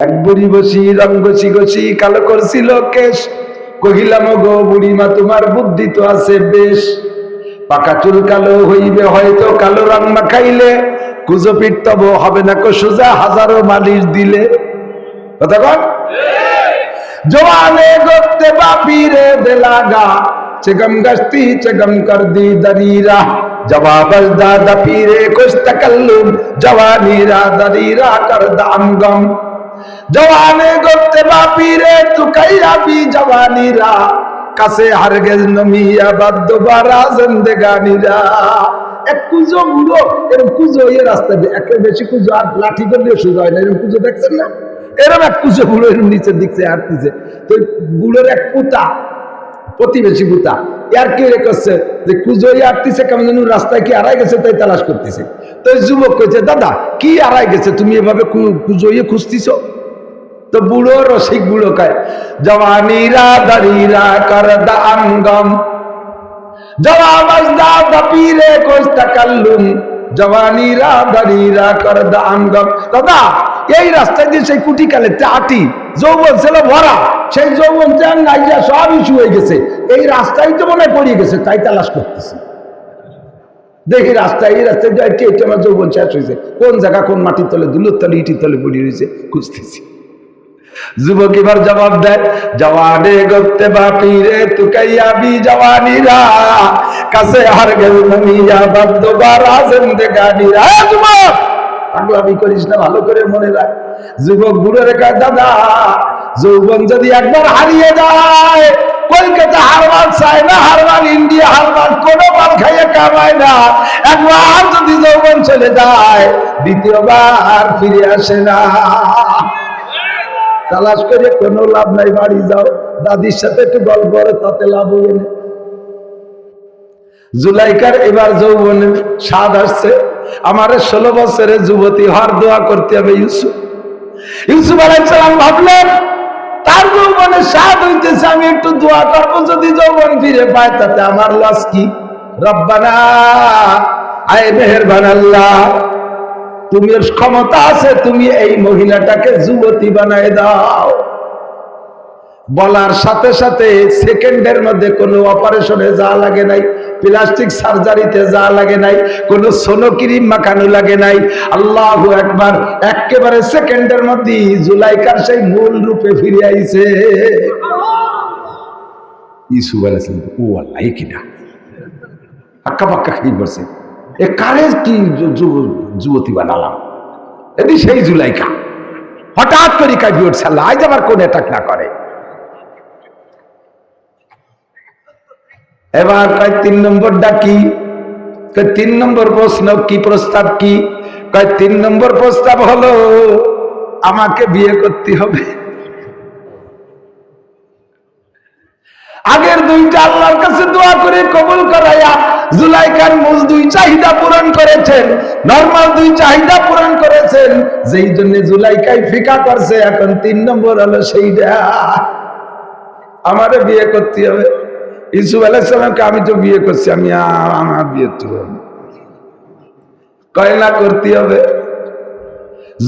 এক বুড়ি বসি, রং ঘষি ঘষি কালো করছিল কেশ। কহিলাম গো বুড়িমা, তোমার বুদ্ধি তো আছে বেশ। পাকা চুল কালো হইবে, হয়তো কালো রং মাখাইলে। কুজো পিটতব হবে না কো সোজা, হাজারো মালিশ দিলে। কথা কন? জওয়ানে গোতে বাপিরে দেলাগা চেগম গস্তি চেগম কর দি দরিরা জবাব দাদা পীরে কুছ তকল্লুম জওয়ানীরা দরিরা কর দাম গম জওয়ানে গোতে বাপিরে তু কাইয়া বি জওয়ানীরা। কাছে হারগেজ নমিয়া বাদ দোবারা জিন্দেগানিরা। এক কুজো বুড়ো এরকম কুজো এই রাস্তা দিয়ে, একে বেশি কুজো আর লাঠি করলে সোজা হয় না এরকম কুজো দেখছেন না? এরকম এক কুজো বুড়ো এরকম নিচের দিকে হাঁটতেছে। তো বুড়োর এক পুতা, প্রতিবেশী পুতা, ইয়ার কি করছে? যে কুজোই আটতিছে কেমন যেন রাস্তায় কি আড়াই গেছে তাই তালাশ করতেছে। তো যুবক কইছে, দাদা, কি আড়াই গেছে? তুমি এভাবে কুজোইয়ে খুঁজতিছো? তো বুড়ো রসিক বুড়ো কায়, জওয়ানিরা দারিরা কর কোস তাকাল্লুম জওয়ানিরা দারিরা কর দাদা, এই রাস্তায় দিয়ে সেই কুটি কালে আটি যৌবন ছিল ভরা, সেই যৌবন চান নাইজা সব ইস্যু হয়ে গেছে। এই রাস্তায় তো মনে পড়িয়ে গেছে, তাই তালাশ করতেছি। দেখি রাস্তায়, এই রাস্তায় আমার যৌবন শেষ হয়েছে, কোন জায়গা, কোন মাটির তলে, দুলোর তলে, ইটির তলে পড়িয়ে রয়েছে, খুঁজতেছি। যুবক এবার জবাব দেয়, জওয়ানে গপ্তে বাপি রে তু কাইয়াবি জওয়ানিরা, কাছে হার গেল নমিয়া বাদ্দ বারা জিন্দেগানিরা যুবক পাগলামি করিস না, ভালো করে মনে রাখ। যুবক বুড়ো রেখা দাদা, যৌবন যদি একবার হারিয়ে যায়, কলকাতা হারবার চায় না হারবার ইন্ডিয়া হারবার কোনো মাল খাইয়ে কামায় না। একবার যদি যৌবন চলে যায়, দ্বিতীয়বার ফিরে আসে না। তালাশ করে কোনো লাভ নাই, বাড়ি যাও। দাদির সাথে একটু গল্প করে তাতে লাভ হবে না। জুলাইকার এবার যৌবনের স্বাদ আসছে। আমার ষোলো বছরের যুবতী, হর দোয়া করতে হবে ইউসুফ। ইউসুফ আলাইসালাম ভাবলেন, তার যৌবনের স্বাদ হইতেছে, আমি একটু দোয়া করব, যদি যৌবন ফিরে পায়, তাতে আমার লস কি? রব্বানা, আয় মেহেরবান আল্লাহ। তুমি ক্ষমতা আছে, তুমি এই মহিলাটাকে যুবতী বানায় দাও। বলার সাথে সাথে সেকেন্ডের মধ্যে কোনো অপারেশনে যা লাগে নাই, প্লাস্টিক সার্জারিতে যা লাগে নাই, কোনো সোনো ক্রিম মাখানো লাগে নাই। আল্লাহ একবার একেবারে সেকেন্ডের মধ্যে জুলাইকার সেই মূল রূপে ফিরে আইছে। ইসু বলেছেন ও আল্লাহ কিনা আক্কা পাক্কা খাই পড়ছে এ কারে কি যুবতী বানালাম? এটি সেই জুলাইকা। হঠাৎ করে কাজী আল্লাহ আজ আবার কোন অ্যাটাক না করে? এবার কয়, তিন নম্বরটা কি? তিন নম্বর প্রশ্ন কি, প্রস্তাব কি? কয়, তিন নম্বর প্রস্তাব হলো, আমাকে বিয়ে করতে হবে। আগের দুইটা আল্লাহর কাছে দোয়া করে কবুল করাইয়া জুলাইকার মুজ দুই চাহিদা পূরণ করেছেন, নর্মাল দুই চাহিদা পূরণ করেছেন, যেই জন্য জুলাইকাই ফিকা করছে, এখন তিন নম্বর হলো সেইটা। আমারে বিয়ে করতে হবে। ইসুফ আলাইসালামকে আমি তো বিয়ে করছি, আমি আমার বিয়ে তো কয়লা করতে হবে।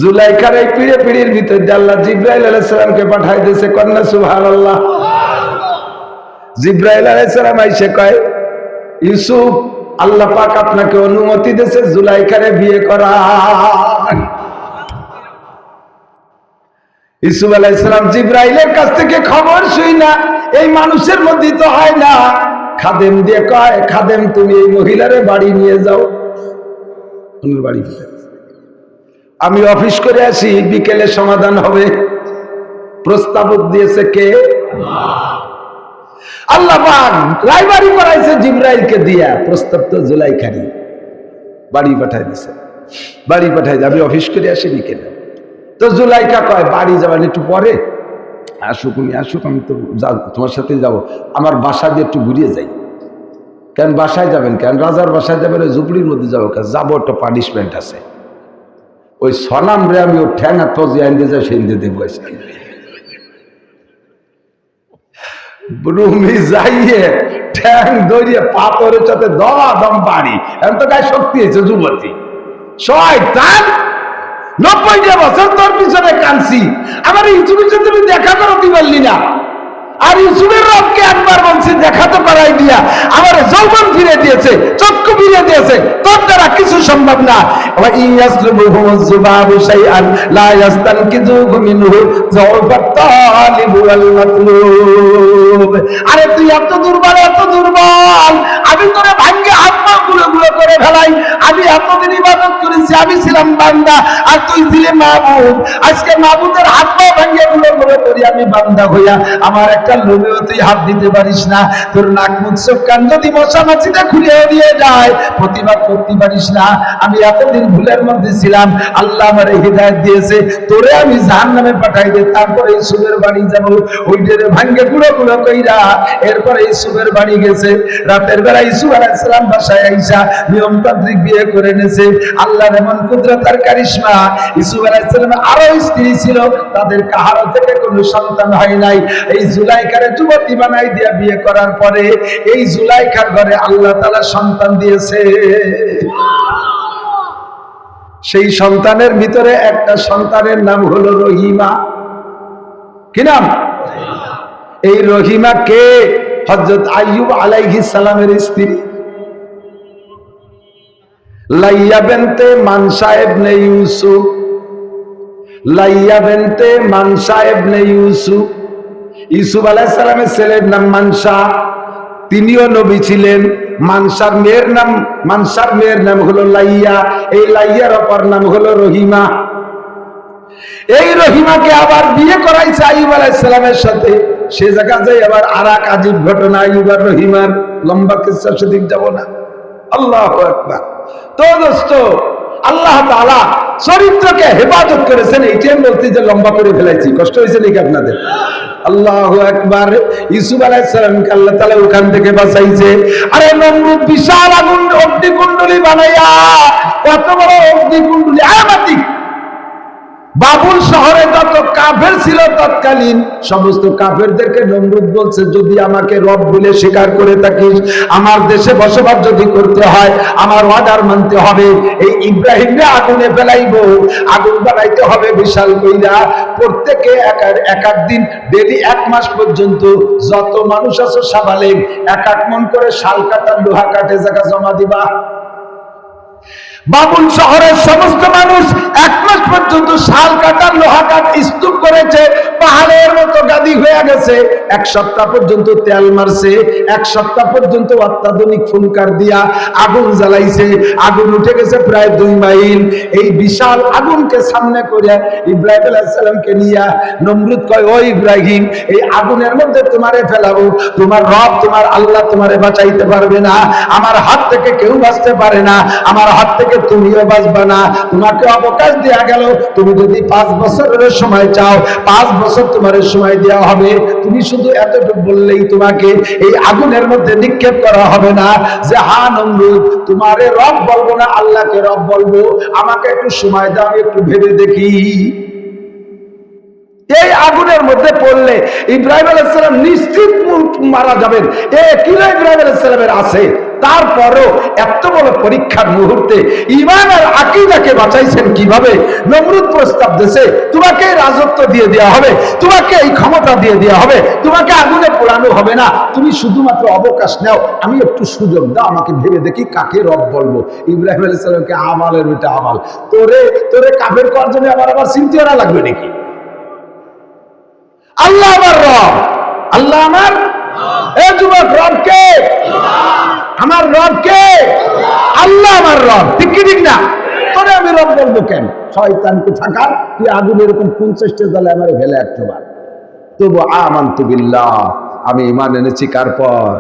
জুলাইকার এই পিড়ে পিড়ির ভিতর আল্লাহ জিব্রাইল আলাইসালামকে পাঠাই দিয়েছে, কন্যা সুভান আল্লাহ জিব্রাইল আলাইসালাম আইসে কয় ইউসুফ, আল্লাহ পাক আপনাকে অনুমতি দিয়েছে জুলাইখারে বিয়ে করা। ইসুফ আলাইসালাম জিব্রাইলের কাছ থেকে খবর শুই না, এই মানুষের মধ্যে তো হয় না। খাদেম দিয়ে কয়, খাদেম, তুমি এই মহিলারে বাড়ি নিয়ে যাও। ওনার বাড়ি আমি অফিস করে আসি, বিকেলে সমাধান হবে। প্রস্তাব দিয়েছে কে? আল্লাহ পাক রায়বাড়ি করাইছে জিব্রাইলকে দিয়া, প্রস্তাব তো জুলাই খানি বাড়ি পাঠাই দিছে। বাড়ি পাঠাই দিয়ে আমি অফিস করে আসি বিকেলে তো জুলাইকা কয়, বাড়ি যাবেন একটু পরে? আসুক উনি, আসুক, আমি তো তোমার সাথে যাব। আমার বাসা দিয়ে একটু ঘুরিয়ে যাই। কেন বাসায় যাবেন কেন? রাজার বাসায় যাবেন, ওই ঝুপড়ির মধ্যে যাব কেন? যাব, একটা পানিশমেন্ট আছে। ওই সনাম রে আমি ওর ঠ্যাঙা তো যে আইন দিয়ে যাই, সেই দিয়ে দেবো আজকে রুমি যাইয়ে ঠ্যাং দৌড়িয়ে পাথরের সাথে দম দম বাড়ি। এখন তো গায়ে শক্তি হয়েছে যুবতী। শয়তান! নব্বইটা বছর তোর পিছনে কানছি আমার ইউটিউবের সাথে তুমি দেখা করো কি পারলি না। আর ইউসুফের রবকে একবার বলছি দেখা তো করাই দিয়া। আমার যৌবন ফিরে দিয়েছে, চক্ষু ফিরে দিয়েছে। তোর দ্বারা কিছু সম্ভব না। আরে তুই এত দুর্বল এত দুর্বল। আমি তোরে ভাঙ্গে আত্মা গুলো গুলো করে ফেলাই। আমি এতদিন ইবাদত করেছি, আমি ছিলাম বান্দা, আর তুই ছিলে মাহবুব আজকে মাহবুবের হাত পা ভাঙ্গে গুলো গুলো করি আমি বান্দা হইয়া আমার একটা লোভেও তুই হাত দিতে পারিস না। তোর নাক চোখ কান যদি মশা মাছিটা খুলে দিয়ে যায়, প্রতিবাদ করতে পারিস না। আমি এতদিন ভুলের মধ্যে ছিলাম, আল্লাহ আমার হৃদায়ত দিয়েছে, তোরে আমি জাহান নামে পাঠাই দে, তারপরে ইসুফের বাড়ি যাব। ওইটারে ভাঙ্গে গুঁড়ো গুঁড়ো কইরা এরপরে ইসুফের বাড়ি গেছে। রাতের বেলা ইসুফ আলাইসালাম বাসায় আইসা, নিয়মতান্ত্রিক বিয়ে করে এনেছে আল্লাহর এমন কুদরত আর কারিশমা। ইসুফ আলাইসালাম আরও স্ত্রী ছিল। তাদের কাহারো থেকে কোনো সন্তান হয় নাই। এই জুলাইকারে যুবতী বানাই দিয়া বিয়ে করার পরে এই জুলাইকার ঘরে আল্লাহ তাআলা সন্তান দিয়েছে। সেই সন্তানের ভিতরে একটা সন্তানের নাম হলো রহিমা। কি নাম? এই রহিমা কে? হজরত আইয়ুব আলাইহিস সালামের স্ত্রী। লাইয়া বেনতে মানসা ইবনে ইউসুফ। লাইয়া বেনতে মানসা ইবনে ইউসুফ। ইউসুফ আলাইহিস সালামের ছেলের নাম মানসা। তিনিও নবী ছিলেন। মানসার মেয়ের নাম, মানসার মেয়ের নাম হলো লাইয়া। এই লাইয়ার অপর নাম হলো রহিমা। এই রহিমাকে আবার বিয়ে করাইছে আইব আলাইসালামের সাথে। সে জায়গা যাই আবার আর এক আজীব ঘটনা আইব আর রহিমার লম্বা কিসা সেদিক যাব না। আল্লাহ একবার তো দোস্ত, আল্লাহ তালা চরিত্রকে হেফাজত করেছেন এই যে বলতে যে লম্বা করে ফেলাইছি। কষ্ট হয়েছে নাকি আপনাদের? আল্লাহ একবার ইসুফ আল্লাহ তালা ওখান থেকে বাঁচাইছে। আরে নমরুদ বিশাল আগুন, অগ্নিকুণ্ডলী বানাইয়া, কত বড় অগ্নিকুণ্ডলী, আয়ামাতিক বাবুল শহরে যত কাফের ছিল তৎকালীন, সমস্ত কাফেরদেরকে নমরুদ বলছে, যদি আমাকে রব বলে স্বীকার করে থাকিস, আমার দেশে বসবাস যদি করতে হয়, আমার অর্ডার মানতে হবে। এই ইব্রাহিমকে আগুনে ফেলাইব। আগুন বানাইতে হবে বিশাল কইরা। প্রত্যেকে এক এক দিন, ডেলি এক মাস পর্যন্ত যত মানুষ আছে সাবালেন এক এক মন করে শাল কাটা, লোহা কাটে, জায়গা জমা দিবা। বাবুল শহরের সমস্ত মানুষ এক মাস পর্যন্ত শাল কাটার লোহা কাঠ স্তূপ করেছে, পাহাড়ের মতো গাদি হয়ে গেছে। এক সপ্তাহ পর্যন্ত তেল মারছে, এক সপ্তাহ পর্যন্ত অত্যাধুনিক ফুনকার দিয়া আগুন জ্বালাইছে। আগুন উঠে গেছে প্রায় দুই মাইল। এই বিশাল আগুনকে সামনে করে ইব্রাহিম আলাইসালামকে নিয়ে নমরুদ কয়, ও ইব্রাহিম, এই আগুনের মধ্যে তোমারে ফেলাবো। তোমার রব, তোমার আল্লাহ তোমারে বাঁচাইতে পারবে না। আমার হাত থেকে কেউ বাঁচতে পারে না। আমার হাত থেকে তুমিও বাঁচবে না। তোমাকে অবকাশ গেল। তুমি যদি পাঁচ বছরের সময় চাও, পাঁচ বছর তোমার সময় দেওয়া হবে। তুমি শুধু এতটুকু বললেই তোমাকে এই আগুনের মধ্যে নিক্ষেপ করা হবে না যে, হা, নমরুদ, তোমারে রব বলব না, আল্লাহকে রব বলব। আমাকে একটু সময় দাও, আমি একটু ভেবে দেখি। এই আগুনের মধ্যে পড়লে ইব্রাহিম নিশ্চিত মারা যাবেন। এ কিলো ইব্রাহিম আলাইসালামের আছে? তারপরও এত বড় পরীক্ষার মুহূর্তে ইমান আর আকিদাকে বাঁচাইছেন কীভাবে? নমরুদ প্রস্তাব দেশে, তোমাকে রাজত্ব দিয়ে দেওয়া হবে, তোমাকে এই ক্ষমতা দিয়ে দেওয়া হবে, তোমাকে আগুনে পোড়ানো হবে না। তুমি শুধুমাত্র অবকাশ নাও, আমি একটু সুযোগ দাও, আমাকে ভেবে দেখি কাকে রব বলব। ইব্রাহিম আলাইসালামকে আমালের বেটা আমাল। তোরে তোরে কাফের করার জন্য আমার আবার চিন্তা লাগবে নাকি? আল্লাহ আমার রব, আল্লাহ আমার এ যুবক রব কে আমার রব কে আল্লাহ আমার রব। ঠিক কি, ঠিক না? তোরে আমি রব বলব কেন? শয়তানকে থাকার তুই আগুন এরকম পঞ্চাশটা জালে আমার ফেলে একবার তবু আমান্তু বিল্লাহ, আমি ইমান এনেছি কার পর?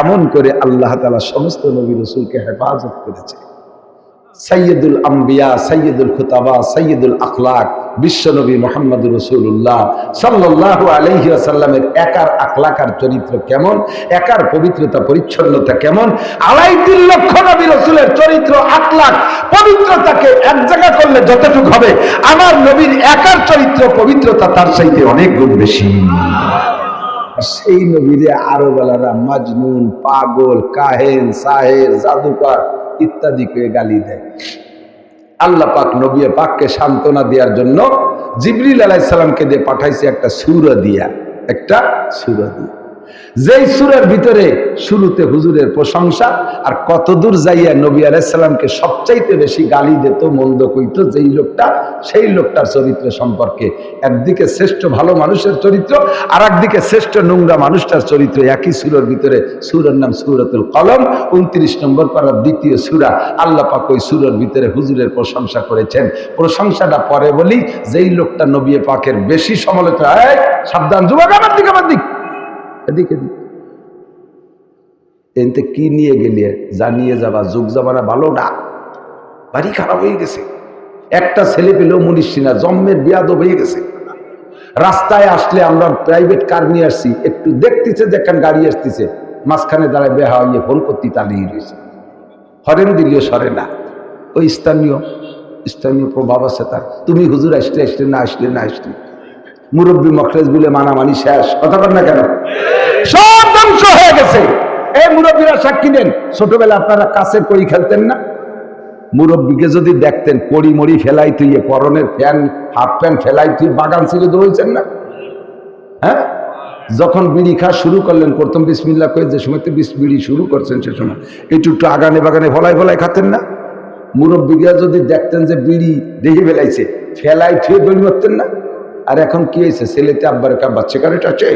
এমন করে আল্লাহ তালা সমস্ত নবী রসুলকে হেফাজত করেছে। সৈয়দুল আম্বিয়া সৈয়দুল খুতাবা সৈয়দুল আখলাক, বিশ্বনবী মোহাম্মদ রসুল্লাহ সাল্লাহ আলহি আসাল্লামের একার আখলাকার চরিত্র কেমন? একার পবিত্রতা, পরিচ্ছন্নতা কেমন? আড়াই তিন লক্ষ নবী রসুলের চরিত্র, আখলাক, পবিত্রতাকে এক জায়গা করলে যতটুক হবে, আমার নবীর একার চরিত্র, পবিত্রতা তার চাইতে অনেক গুণ বেশি। সেই নবীরে আরও বেলারা মাজনুন, পাগল, কাহেন, সাহের, জাদুকর ইত্যাদি করে গালি দেয়। আল্লাহ পাক নবী পাককে সান্ত্বনা দেওয়ার জন্য জিবরিল আলাইসাল্লামকে দিয়ে পাঠাইছে একটা সুরা দিয়া, একটা সুরা দিয়া। যেই সুরের ভিতরে শুরুতে হুজুরের প্রশংসা আর কতদূর যাইয়া নবী আলাইসাল্লামকে সবচাইতে বেশি গালি দিত, মন্দ কইত, যেই লোকটা, সেই লোকটার চরিত্র সম্পর্কে। একদিকে শ্রেষ্ঠ ভালো মানুষের চরিত্র আর একদিকে শ্রেষ্ঠ নোংরা মানুষটার চরিত্র। একই সুরের ভিতরে সুরের নাম সুরতুল কলম, উনত্রিশ নম্বর পাড়ার দ্বিতীয় সুরা। আল্লাহ পাক ওই সুরের ভিতরে হুজুরের প্রশংসা করেছেন। প্রশংসাটা পরে বলি, যেই লোকটা নবী পাকের বেশি সমালোচনা সাবধান, যুবক আমার দিকে, আমার দিক। এদিকে এদিক। এনতে কি নিয়ে গেলে জানিয়ে যাবা, যুগ যাবানা ভালো না। বাড়ি খারাপ হয়ে গেছে। একটা ছেলে পেলেও মুনিশ না জন্মের বিয়াদ হয়ে গেছে। রাস্তায় আসলে আমরা প্রাইভেট কার নিয়ে আসছি, একটু দেখতেছে যেখান গাড়ি আসতেছে। মাঝখানে দাঁড়ায় বেহা হইয়ে ফোন করতে তালিয়ে রয়েছে হরেন দিলিও সরে না। ওই স্থানীয় স্থানীয় প্রভাব আছে তার। তুমি হুজুর আসলে আসলে না আসলে না, আসলে। মুরব্বী মখলেজ বলে মানামানি শেষ। কথা বল না কেন? সব ধ্বংস হয়ে গেছে। এই মুরব্বীরা সাক্ষী দেন। ছোটবেলা আপনারা কাছের কড়ি খেলতেন না? মুরব্বীকে যদি দেখতেন, কড়ি মড়ি ফেলাই তুই পরনের ফ্যান, হাফ প্যান্ট ফেলাই তুই বাগান ছিল দৌড়ছেন না? হ্যাঁ? যখন বিড়ি খাওয়া শুরু করলেন, প্রথম বিসমিল্লা করে যে সময় তো বিড়ি শুরু করছেন সে সময়। একটু একটু আগানে বাগানে ভলাই ভলাই খাতেন না? মুরব্বীরা যদি দেখতেন যে বিড়ি দেখে ফেলাইছে, ফেলাই ফিরে দড়ি মারতেন না? আর এখন কি হয়েছে? ছেলেতে আব্বার কার বাচ্চা কারেট আছে?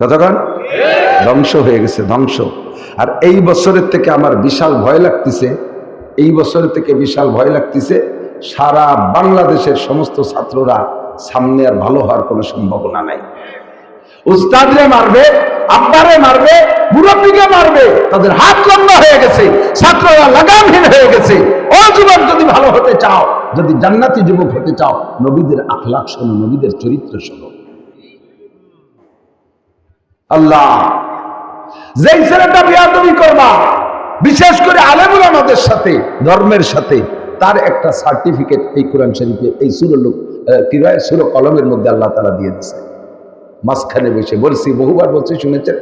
কতক্ষণ? ধ্বংস হয়ে গেছে, ধ্বংস। আর এই বছরের থেকে আমার বিশাল ভয় লাগতেছে, এই বছরের থেকে বিশাল ভয় লাগতেছে, সারা বাংলাদেশের সমস্ত ছাত্ররা সামনে আর ভালো হওয়ার কোনো সম্ভাবনা নাই। উস্তাদরে মারবে, আব্বারে মারবে, মুরব্বীকে মারবে, তাদের হাত লম্বা হয়ে গেছে, ছাত্ররা লাগামহীন হয়ে গেছে। ও যুবক, যদি ভালো হতে চাও, যদি জান্নাতি যুবক হতে চাও, নবীদের আখলাখ শোনো, নবীদের চরিত্র শোনো। আল্লাহ, যেই ছেলেটা বিয়াদবি করবা, বিশেষ করে আলেমুল আমাদের সাথে, ধর্মের সাথে, তার একটা সার্টিফিকেট এই কোরআন শরীফে, এই সুর লোক কি সুর কলমের মধ্যে আল্লাহ তালা দিয়ে দিছে মাঝখানে বসে, বলছি, বহুবার বলছি, শুনেছেন?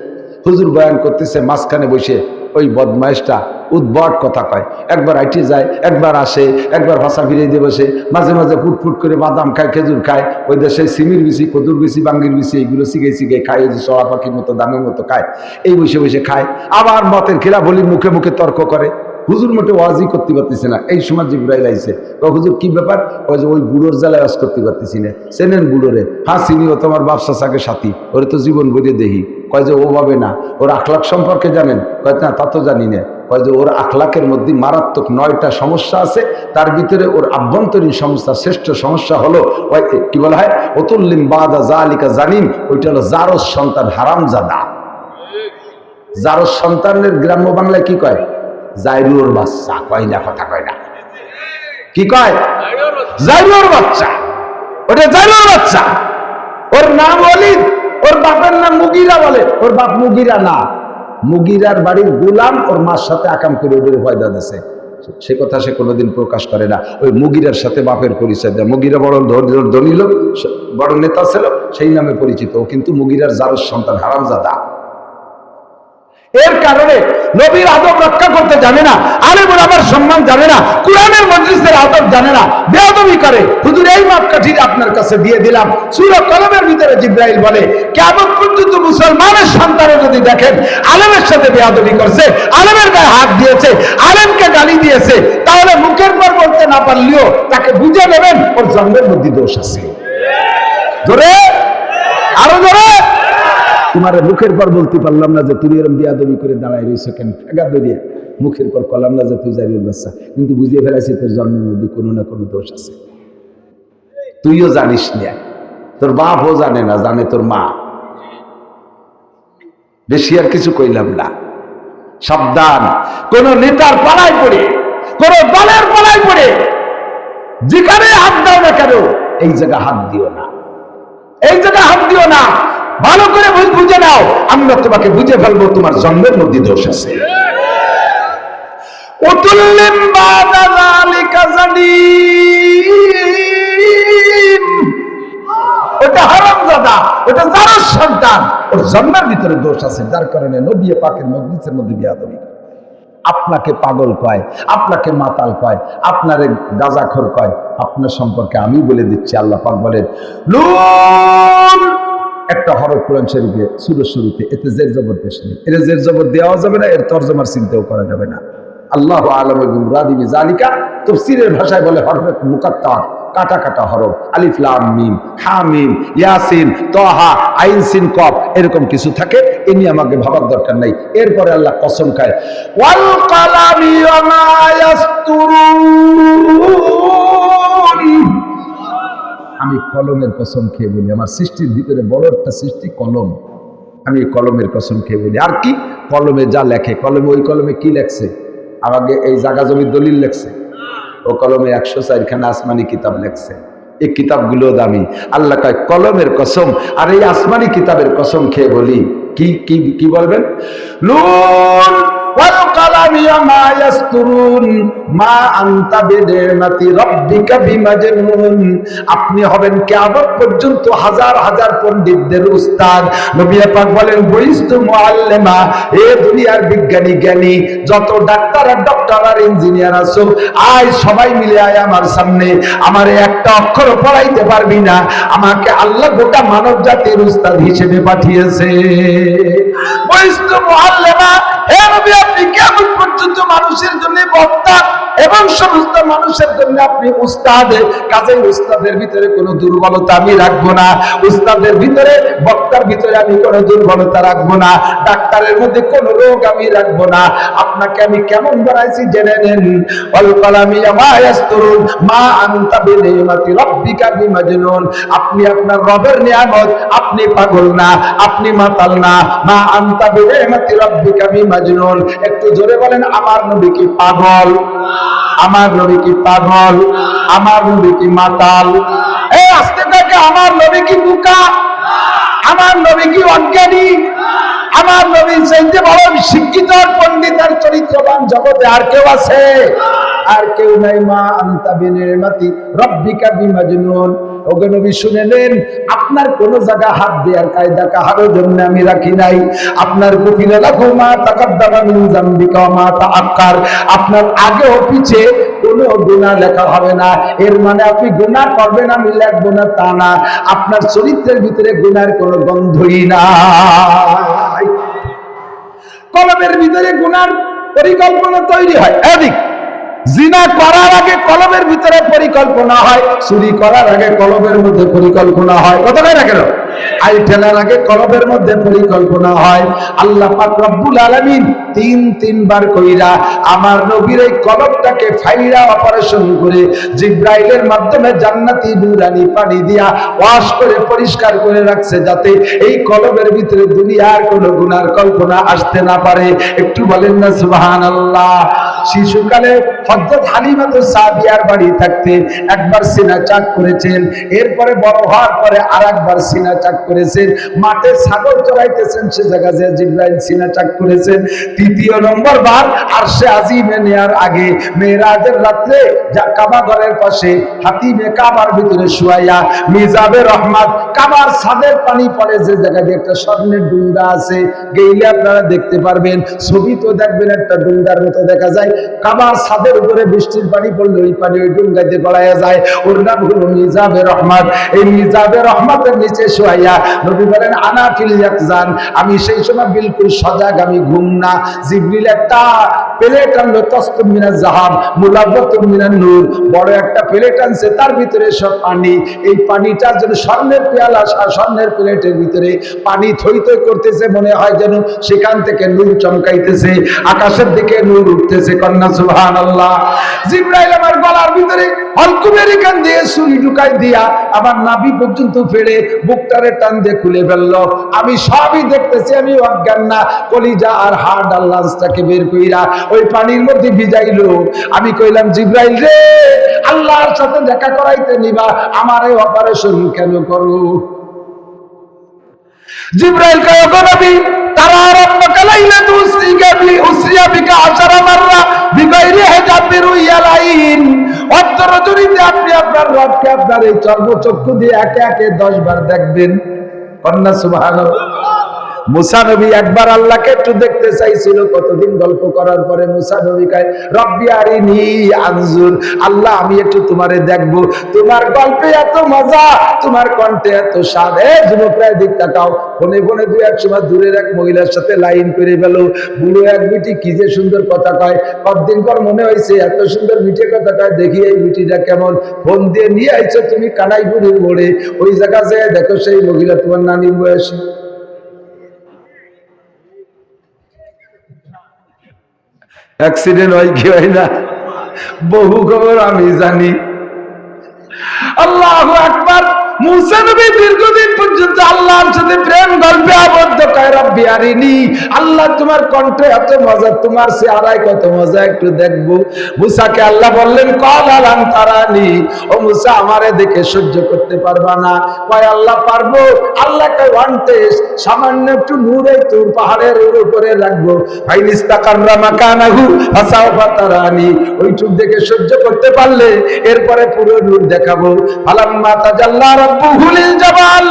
হুজুর বয়ান করতেছে, মাঝখানে বসে ওই বদমাইশটা উদ্ভট কথা কয়। একবার আইটি যায়, একবার আসে, একবার ভাষা ফিরিয়ে দিয়ে বসে, মাঝে মাঝে ফুটফুট করে বাদাম খায়, খেজুর খায়। ওই দেশে সিমির বিসি কদুর বিসি বাঙ্গির বিসি এগুলো শিখে শিখে খায় ওই যে পাখির মতো, দামের মতো খায়। এই বসে বসে খায়। আবার মতের খেলা বলি মুখে মুখে তর্ক করে। হুজুর মোটে ওয়াজই করতে পারতেছে না। এই সময় জিব্রাইল আইছে। ও হুজুর, কি ব্যাপার? ওই যে, ওই বুড়োর জ্বালায় ওয়াজ করতে পারতেছি না। চেনেন বুড়োরে হ্যাঁ চিনি, ও তোমার ব্যবসা সাকে সাথী। ওরে তো জীবন বইয়ে দেখি কয় যে, ওভাবে না। ওর আখলাখ সম্পর্কে জানেন? কয়, না, তা তো জানি না। কয় যে, ওর আখলাকের মধ্যে মারাত্মক নয়টা সমস্যা আছে। তার ভিতরে ওর আভ্যন্তরীণ সমস্যা, শ্রেষ্ঠ সমস্যা হলো কি বলা হয়? অতুল্লিম বাদা জালিকা জানিম। ওইটা হলো জারস সন্তান হারাম জাদা জারস সন্তানের গ্রাম্য বাংলায় কি কয়? জাইরুর বাচ্চা, কয় না কথা কয় না? কি কয়? জাইরুর বাচ্চা। ওটা জাইরুর বাচ্চা। ওর নাম অলিদ, ওর বাপের নাম মুগিরা বলে। ওর বাপ মুগিরা না। মুগিরার বাড়ির গুলাম ওর মার সাথে আকাম করে ওদের ফয়দা দিছে সে কথা সে কোনোদিন প্রকাশ করে না। ওই মুগিরার সাথে বাপের পরিচয় দেয়। মুগিরা বড় ধনী- ধনী লোক বড় নেতা ছিল, সেই নামে পরিচিত। ও কিন্তু মুগিরার জারস সন্তান, হারামজাদা। এর কারণে নবীর আদব রক্ষা করতে জানে না, আলেমুল আমার সম্মান জানে না, কোরআনের মজলিসের আদব জানে না, বেয়াদবি করে। হুজুর, এই মাপকাঠিটা আপনার কাছে দিয়ে দিলাম। সুর কলমের ভিতরে জিব্রাইল বলে কেমন পর্যন্ত মুসলমানের সন্তানে যদি দেখেন, আলেমের সাথে বেয়াদবি করছে, আলেমের গায়ে হাত দিয়েছে, আলেমকে গালি দিয়েছে, তাহলে মুখের পর বলতে না পারলেও তাকে বুঝে নেবেন, ওর জন্মের মধ্যে দোষ আছে। ধরে? আরও ধরে? তোমার মুখের পর বলতে পারলাম না যে তুমি এরম বিয়াদবি করে দাঁড়ায় রয়েছে কেন? ঠেকা দরিয়া মুখের পর কলাম না যে তুই জারিউল বাচ্চা। কিন্তু বুঝিয়ে ফেলাইছি তোর জন্মের মধ্যে কোনো না কোনো দোষ আছে। তুইও জানিস না। তোর বাপও জানে না, জানে তোর মা। বেশি আর কিছু কইলাম না। সাবধান। কোন নেতার পাড়ায় পড়ে, কোন দলের পাড়ায় পড়ে, যেখানে হাত দাও না কেন, এই জায়গা হাত দিও না। এই জায়গায় হাত দিও না। ভালো করে বুঝে নাও। আমরা তোমাকে বুঝে ফেলব, তোমার জন্মের মধ্যে দোষ আছে। আপনাকে পাগল কয়, আপনাকে মাতাল কয়, আপনারে গাজাখর কয়। আপনার সম্পর্কে আমি বলে দিচ্ছি, আল্লাহ পাক বলেন একটা হরফ কোরআন শরীফে শুরু শুরুতে, এতে জের জবর পেশ নেই। এর জের জবর দেওয়া যাবে না, এর তর্জমার চিন্তাও করা যাবে না। আল্লাহ আলম রাদিবি জালিকা, তফসিরের ভাষায় বলে হরফে মুকাত্তার কাটা কাটা হরফ, আলিফ, লাম, মিম, হা, মিম, ইয়াসিন, তহা, আইন, সিন, কফ, এরকম কিছু থাকে, এ নিয়ে আমাকে ভাবার দরকার নাই। এরপরে আল্লাহ কসম খায়, ওয়াল কালামি আমি কলমের কসম খেয়ে বলি, আমার সৃষ্টির ভিতরে বড় একটা সৃষ্টি কলম। আমি কলমের কসম খেয়ে বলি। আর কি? কলমে যা লেখে, কলমে ওই কলমে কি লেখছে? আমাকে এই জাগা জমির দলিল লেখছে। ও কলমে একশো চারখানা আসমানি কিতাব লেখছে। এই কিতাবগুলো দামি। আল্লাহ কয়, কলমের কসম, আর এই আসমানি কিতাবের কসম খেয়ে বলি। কি কি কি বলবেন? নুন আপনি হবেন কিয়ামত পর্যন্ত হাজার হাজার পণ্ডিতদের উস্তাদ। নবী বলেন বইস্তু এ দুনিয়ার বিজ্ঞানী, জ্ঞানী, যত ডাক্তার আর ডক্টর আর ইঞ্জিনিয়ার আছো, আয় সবাই মিলে আয় আমার সামনে। আমার একটা অক্ষর পড়াইতে পারবি না। আমাকে আল্লাহ গোটা মানব জাতির উস্তাদ হিসেবে পাঠিয়েছে। বইস্তু মুআল্লিমা আপনি আপনাকে আমি কেমন বানাইছি জেনে নেন। আপনি আপনার রবের নিয়ামত, আপনি পাগল না, আপনি মাতাল না। মা আনতা বিনিমাতি রাব্বিকা বিমাজনুন। একটু জোরে বলেন, আমার নবী কি পাগল? আমার নবী কি পাগল? আমার নবী কি মাতাল? এই আস্তে থেকে আমার নবী কি বুকা? আমার নবী কি অজ্ঞানী? আমার নবী চাইতে বড় শিক্ষিত পণ্ডিত আর চরিত্রবান জগতে আর কেউ আছে? আর কেউ নাই, মা আন্তা বিনির্মাতি, রব্বিকা বিমাজনুন। নবী শুনে নেন, আপনার জায়গা হাত দেওয়ার কায়দা জন্য আমি রাখি নাই। আপনার মা মা আপনার আগে পিছে কোনো গুনাহ লেখা হবে না। এর মানে আপনি গুনাহ করবেন, আমি লিখব না তা না। আপনার চরিত্রের ভিতরে গুণার কোনো গন্ধই নাই। কলমের ভিতরে গুনার পরিকল্পনা তৈরি হয়। এদিক। জিনা করার আগে কলমের ভিতরে পরিকল্পনা হয়, চুরি করার আগে কলমের মধ্যে পরিকল্পনা হয়। কথা কয় না কেন? আই ঠেলার আগে কলমের মধ্যে পরিকল্পনা হয়। আল্লাহ রব্বুল আলামিন তিন, তিনবার কইরা আমার নবীর এই কলমটাকে ফাইরা অপারেশন করে জিব্রাইলের মাধ্যমে জান্নাতি নুরানি পানি দিয়া ওয়াশ করে, পরিষ্কার করে রাখছে যাতে এই কলমের ভিতরে দুনিয়ার কোনো গুনার কল্পনা আসতে না পারে। একটু বলেন না, সুবহানাল্লাহ। শিশুকালে হযরত হালিমাতু সাদিয়ার বাড়ি থাকতে একবার সিনা চাক করেছেন, এরপরে বড় হওয়ার পরে আরেকবার সিনা চাক করেছেন, মাঠে ছাগল চড়াইতেছেন সে জায়গায় যে জিব্রাইল সিনা চাক করেছেন। তৃতীয় নম্বর বার আর সে আজিমে নেয়ার আগে মেয়েরাজের রাত্রে কাবা ঘরের পাশে হাতিমে কাবার ভিতরে শুয়াইয়া মিজাবে রহমাত কাবার ছাদের পানি পড়ে যে জায়গায় দিয়ে একটা স্বর্ণের ডুঙ্গা আছে, গেইলে আপনারা দেখতে পারবেন। ছবি তো দেখবেন, একটা ডুঙ্গার মতো দেখা যায়। কাবার ছাদের উপরে বৃষ্টির পানি পড়লে ওই পানি ওই ডুঙ্গাতে গড়াইয়া যায়। ওর নাম হলো মিজাবে রহমাত। এই মিজাবে রহমাতের নিচে শুয়াইয়া নবী বলেন, আনা ফিল ইয়াকজান। আমি সেই সময় বিলকুল সজাগ, আমি ঘুম না। জিবরিল একটা প্লেট আনলো তস্তম মিনার জাহাব মুলাব্বতুম মিনার নূর। বড় একটা প্লেট আনছে, তার ভিতরে সব পানি। এই পানিটার যেন স্বর্ণের পেয়ালা স্বর্ণের প্লেটের ভিতরে পানি থই থই করতেছে, মনে হয় যেন সেখান থেকে নূর চমকাইতেছে। আকাশের দিকে নূর উঠতেছে। সুবহান আল্লাহ জিব্রাইল আমার গলার ভিতরে হলকুমের এখান দিয়ে ঢুকাই দিয়া আমার নাভি পর্যন্ত ফেড়ে বুকটারে টান দিয়ে খুলে ফেলল। আমি সবই দেখতেছি, আমি অজ্ঞান না। কলিজা আর হাড় আর লাঞ্চটাকে বের কইরা ওই পানির মধ্যে ভিজাইলো। আমি কইলাম, জিব্রাইল রে, আল্লাহর সাথে দেখা করাইতে নিবা, আমার এই অপারেশন কেন করো? জিব্রাইল কয় গো নবী, তারা রাব্বাকা লাইলাতু উসরিকা বি, উসরিয়া বিকা আশারা মাররা বিগাইরি হিজাবির ইয়ালাইন অন্তর জুরিতে আপনি আপনার রবকে আপনার এই চর্মচক্ষু দিয়ে একে একে 10 বার দেখবেন। কন্যা সুবহানাল্লাহ। মুসা একবার আল্লাহকে একটু দেখতে চাইছিল, কতদিন গল্প করার পরে কয়, রব্বি আনজুর, আল্লাহ আমি একটু তোমারে দেখব। তোমার গল্পে এত মজা, তোমার কণ্ঠে এত স্বাদ। এ যুবকরা দিক তাকাও ফোনে ফোনে দু এক সময় দূরের এক মহিলার সাথে লাইন করে গেল। বুড়ো এক বিটি কি যে সুন্দর কথা কয়। কতদিন পর মনে হয়েছে এত সুন্দর মিঠে কথা কয়, দেখি এই বিটিটা কেমন। ফোন দিয়ে, নিয়ে আইছো তুমি কানাইপুরের মোড়ে। ওই জায়গা যায় দেখো সেই মহিলা, তোমার নানির বয়সী। অ্যাক্সিডেন্ট হয় কি হয় না? বহু খবর আমি জানি। আল্লাহ আকবার। আমারে দেখে সহ্য করতে পারবা না। কয়, আল্লাহ পারব। আল্লাহ ওয়ান টেস্ট সামান্য একটু নূরে তোর পাহাড়ের উপরে রাখব। ফাতারানি। ওইটুক দেখে সহ্য করতে পারলে এরপরে পুরো নূর দেখাবো। ফালাম্মা তাজাল্লা রাব্বুহুল জাবাল।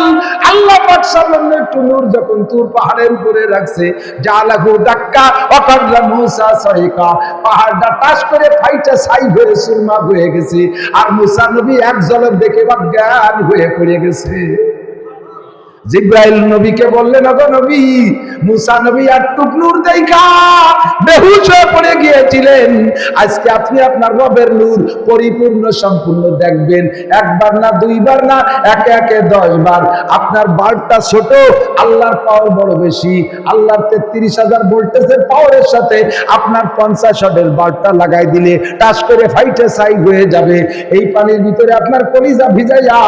আল্লাহ পাক সামান্য একটু নূর যখন তুর পাহাড়ের উপরে রাখছে, জালাহু দাক্কা অকাল্লা মুসা সাইকা। পাহাড়টা টাস করে ফাইটা ছাই হয়ে সুরমা হয়ে গেছে, আর মুসা নবী এক জলক দেখে অজ্ঞান হয়ে পড়ে গেছে। জিব্রাইল নবীকে বললেন আগো নবী, মুসা নবী আর টুকনুর দেখা, বেহুশ পড়ে গিয়েছিলেন। আজকে আপনি আপনার রবের নূর পরিপূর্ণ, সম্পূর্ণ দেখবেন। একবার না, দুইবার না, একে একে দশ বার আপনার বারটা ছোট, আল্লাহর পাওয়ার বড় বেশি। আল্লাহর তেত্রিশ হাজার ভোল্টেজের পাওয়ারের সাথে আপনার পঞ্চাশ হাজার বারটা লাগাই দিলে টাস করে ফাইটে সাই হয়ে যাবে। এই পানির ভিতরে আপনার কলিজা ভিজাইয়া,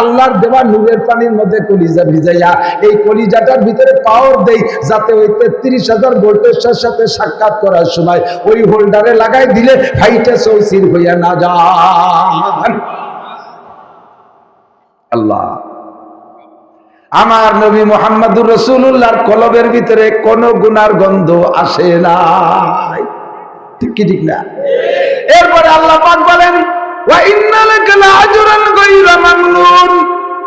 আল্লাহর দেওয়া নূরের পানির মধ্যে কলিজা ভিজাইয়া এই কলিজাটার ভিতরে পাওয়ার দেই, যাতে ওই তেত্রিশ হাজার ভোল্টেজের সাথে সাক্ষাৎ করার সময় ওই হোল্ডারে লাগাই দিলে ফাইটে সৌসির হইয়া না যান। আল্লাহ। আমার নবী মোহাম্মদুর রসুল্লাহর কলবের ভিতরে কোন গুনার গন্ধ আসে নাই। ঠিক কি ঠিক না? এরপরে আল্লাহ পাক বলেন, ওয়া ইন্নালাকা লাআজরান গায়রা মামনুন।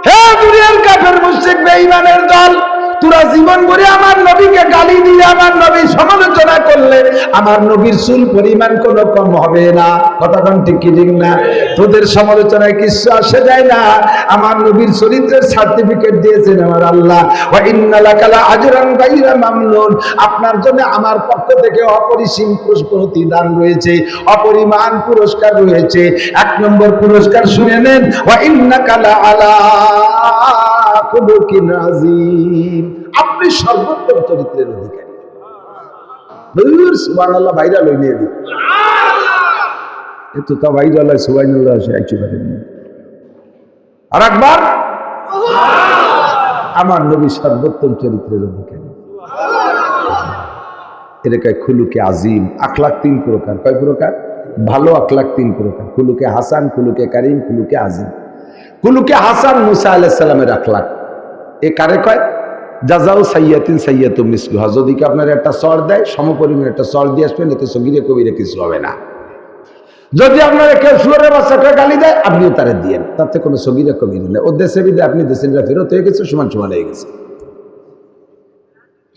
হে দুনিয়ার কাফের মুশরিক বেঈমানের দল। তোরা জীবন ভরে আমার নবীকে গালি দিয়ে আমার নবীর সমালোচনা করলে, আমার নবীর চুল পরিমাণ কোনো কম হবে না। কতক্ষণ ঠিক কি ঠিক না? তোদের সমালোচনায় কিছু আসে যায় না। আমার নবীর চরিত্রের সার্টিফিকেট দিয়েছেন আমার আল্লাহ। মামনুন। আপনার জন্য আমার পক্ষ থেকে অপরিসীম প্রতিদান রয়েছে, অপরিমাণ পুরস্কার রয়েছে। এক নম্বর পুরস্কার শুনে নেন। ওয়া ইন্নাকা লাআলা খুলুকিন আযীম আপনি সর্বোত্তম চরিত্রের অধিকারী। সুবহানাল্লাহ তা আর একবার, আমার নবী সর্বোত্তম চরিত্রের অধিকারী। এটাকে খুলুকে আজিম, আখলাক তিন প্রকার। কয় প্রকার? ভালো আখলাক তিন প্রকার। খুলুকে হাসান, খুলুকে কারিম, খুলুকে আজিম। কুলুকে হাসান, মুসা আলাইসাল্লামের আখলাক। এ কারে কয়? যাজাও সাইয়াতিন সাইয়াতু মিসলুহা। যদি আপনার একটা চর দেয় সমপরিমাণ একটা চর দিয়ে আসবেন, এতে সগিরে কবিরে কিছু হবে না। যদি আপনার কেউ সুরের বাচ্চাকে গালি দেয়, আপনিও তারে দিয়েন। তাতে কোনো সগিরে কবিরে নেই। ও দেশে বিদে আপনি দেশে ফেরত হয়ে গেছে, সমান সমান হয়ে গেছে।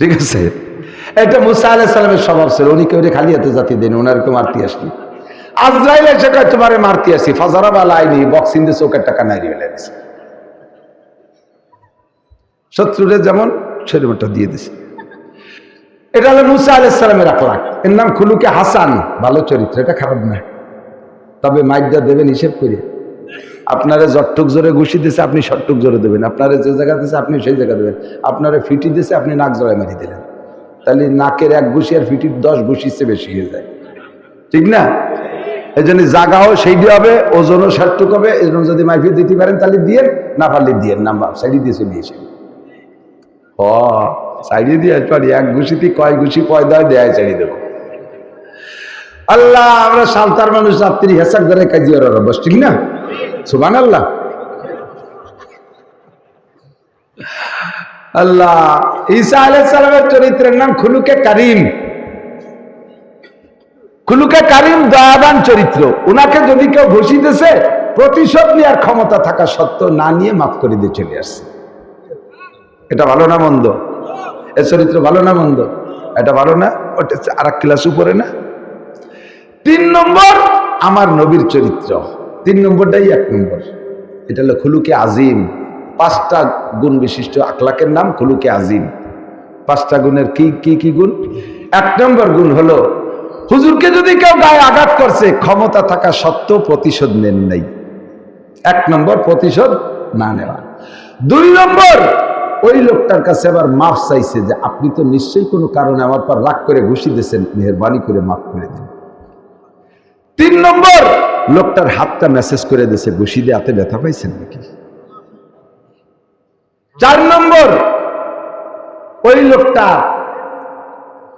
ঠিক আছে? এটা মুসা আলাহ সালামের স্বভাব ছিল। উনি কেউ খালি হাতে জাতি দেন ওনার কেউ মারতে আসলি আজরাইল এসে কয়, তোমারে মারতে আসি। ফাজারা বা লাইনি বক্সিং দিয়ে চোখের টাকা নাই দিছে। শত্রুরে যেমন, সেরকমটা দিয়ে দিছে। এটা হলো মুসা আলাহ সালামের আখলাক। এর নাম খুলুকে হাসান, ভালো চরিত্র, এটা খারাপ না। তবে মাইকটা দেবেন, হিসেব করে। আপনারে জটটুক জোরে ঘুষি দিছে, আপনি শটটুক জোরে দেবেন। আপনারে যে জায়গা দিছে, আপনি সেই জায়গা দেবেন। আপনারে ফিটি দিছে, আপনি নাক জড়ায় মারি দিলেন। তাহলে নাকের এক ঘুষি আর ফিটির দশ ঘুষির চেয়ে বেশি হয়ে যায়। ঠিক না? এই জন্য জাগাও সেইটি হবে, ওজনও ষাটটুক হবে। এই জন্য যদি মাইফি দিতে পারেন, তাহলে দিয়ে না পারলে দিয়ে নাম্বার। সাইডে দিয়ে চলে সাইডে দিয়ে পারি এক ঘুষিতে কয় ঘুষি পয়দা দেয় দেবো। আল্লাহ, আমরা মানুষ রাত্রি হেসাক ধরে ঠিক না? সুবান আল্লাহ আল্লাহ ঈসা আলাইসালামের চরিত্রের নাম খুলুকে কারিম। খুলুকে কারিম দয়াবান চরিত্র। উনাকে যদি কেউ ঘোষিতেছে প্রতিশোধ নেওয়ার ক্ষমতা থাকা সত্ত্বেও না নিয়ে মাফ করে দিয়ে চলে আসছে। এটা ভালো না মন্দ? এ চরিত্র ভালো না মন্দ? এটা ভালো না? ওটা আর এক ক্লাস উপরে না? তিন নম্বর, আমার নবীর চরিত্র। তিন নম্বরটাই এক নম্বর। এটা হলো খুলুকে আজিম। পাঁচটা গুণ বিশিষ্ট আকলাকের নাম খুলুকে আজিম। পাঁচটা গুণের কি কি কি গুণ? এক নম্বর গুণ হলো, হুজুরকে যদি কেউ গায়ে আঘাত করছে, ক্ষমতা থাকা সত্ত্বেও প্রতিশোধ নেন নাই। এক নম্বর প্রতিশোধ না নেওয়া। দুই নম্বর ওই লোকটার কাছে আবার মাফ চাইছে যে আপনি তো নিশ্চয়ই কোনো কারণে আমার পর রাগ করে ঘুষি দিয়েছেন, মেহরবানি করে মাফ করে দিন। তিন নম্বর, লোকটার হাতটা মেসেজ করে দিয়েছে, ঘুষি দিয়ে হাতে ব্যথা পাইছেন নাকি? চার নম্বর, ওই লোকটা,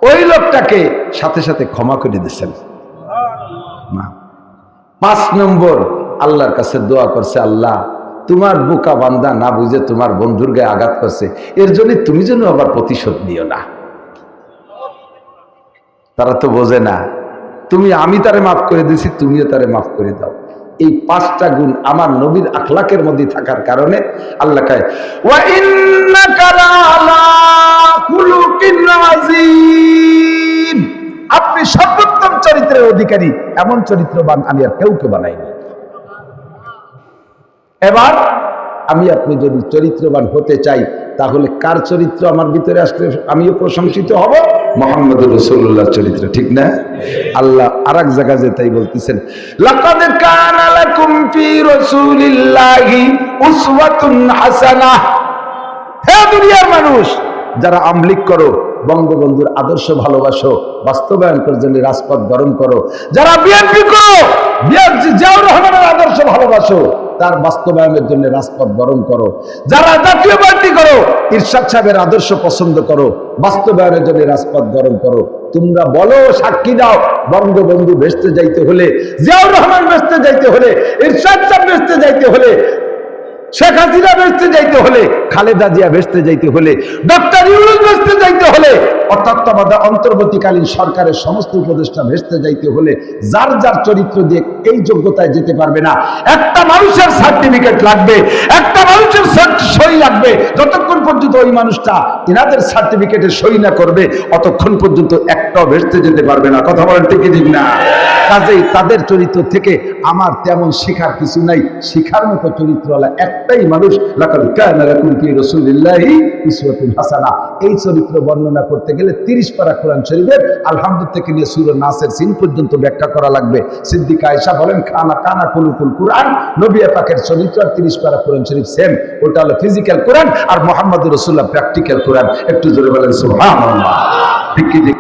ওই লোকটাকে সাথে সাথে ক্ষমা করে দিয়েছেন। পাঁচ নম্বর, আল্লাহর কাছে দোয়া করছে, আল্লাহ তোমার বোকা বান্দা না বুঝে তোমার বন্ধুর গায়ে আঘাত করছে, এর জন্য তুমি যেন আবার প্রতিশোধ নিও না। তারা তো বোঝে না, তুমি আমি তারে মাফ করে দিয়েছি, তুমিও তারে মাফ করে দাও। এই পাঁচটা গুণ আমার নবীর আখলাকের মধ্যে থাকার কারণে আল্লাহ আপনি সর্বোত্তম চরিত্রের অধিকারী, এমন চরিত্রবান আমি আর কেউকে বানাইনি। এবার আমি আপনি যদি চরিত্রবান হতে চাই, তাহলে কার চরিত্র আমার ভিতরে আসলে আমিও প্রশংসিত হব। মোহাম্মদ রসুল্লাহ চরিত্র, ঠিক না? আল্লাহ আর এক জায়গায় যে তাই বলতেছেন দুনিয়ার মানুষ, যারা আমলিক করো, বঙ্গবন্ধুর আদর্শ ভালোবাসো, বাস্তবায়ন জন্য রাজপথ গরম করো। যারা বিএনপি করো জিয়াউর রহমানের আদর্শ ভালোবাসো। তার বাস্তবায়নের জন্য রাজপথ গরম করো। যারা জাতীয় পার্টি করো, ইরশাদ সাহেবের আদর্শ পছন্দ করো, বাস্তবায়নের জন্য রাজপথ গরম করো। তোমরা বলো, সাক্ষী দাও, বঙ্গবন্ধু ভেসতে যাইতে হলে, জিয়াউর রহমান ভেসতে যাইতে হলে, ইরশাদ সাহেব ভেসতে যাইতে হলে, শেখ হাসিনা বেসতে যাইতে হলে, খালেদা জিয়া বেসতে যাইতে হলে, ডক্টর ইউনুস বেসতে যাইতে হলে অর্থাৎ অন্তর্বর্তীকালীন সরকারের সমস্ত উপদেষ্টা ভেসতে যাইতে হলে যার যার চরিত্র দিয়ে এই যোগ্যতায় যেতে পারবে না। একটা মানুষের সার্টিফিকেট লাগবে, একটা মানুষের সই লাগবে। যতক্ষণ পর্যন্ত ওই মানুষটা এনাদের সার্টিফিকেটে সই না করবে, অতক্ষণ পর্যন্ত একটাও ভেসতে যেতে পারবে না। কথা বলেন ঠিক ঠিক না? কাজেই তাদের চরিত্র থেকে আমার তেমন শেখার কিছু নাই। শিখার মতো চরিত্রওয়ালা একটাই মানুষ, লাকাদ কানা লাকুম ফি রাসূলিল্লাহি উসওয়াতুন হাসানা। এই চরিত্র বর্ণনা করতে গেলে 30 পারা কোরআন শরীফের আলহামদুল থেকে নিয়ে সুর নাসের সিন পর্যন্ত ব্যাখ্যা করা লাগবে। সিদ্দিকা আয়সা বলেন, খানা কানা কুলুকুল কোরআন, নবী পাকের চরিত্র আর 30 পারা কোরআন শরীফ সেম ওটা হলো ফিজিক্যাল কোরআন আর মোহাম্মদ রসুল্লাহ প্র্যাকটিক্যাল কোরআন। একটু জোরে বলেন সুহাম ঠিক?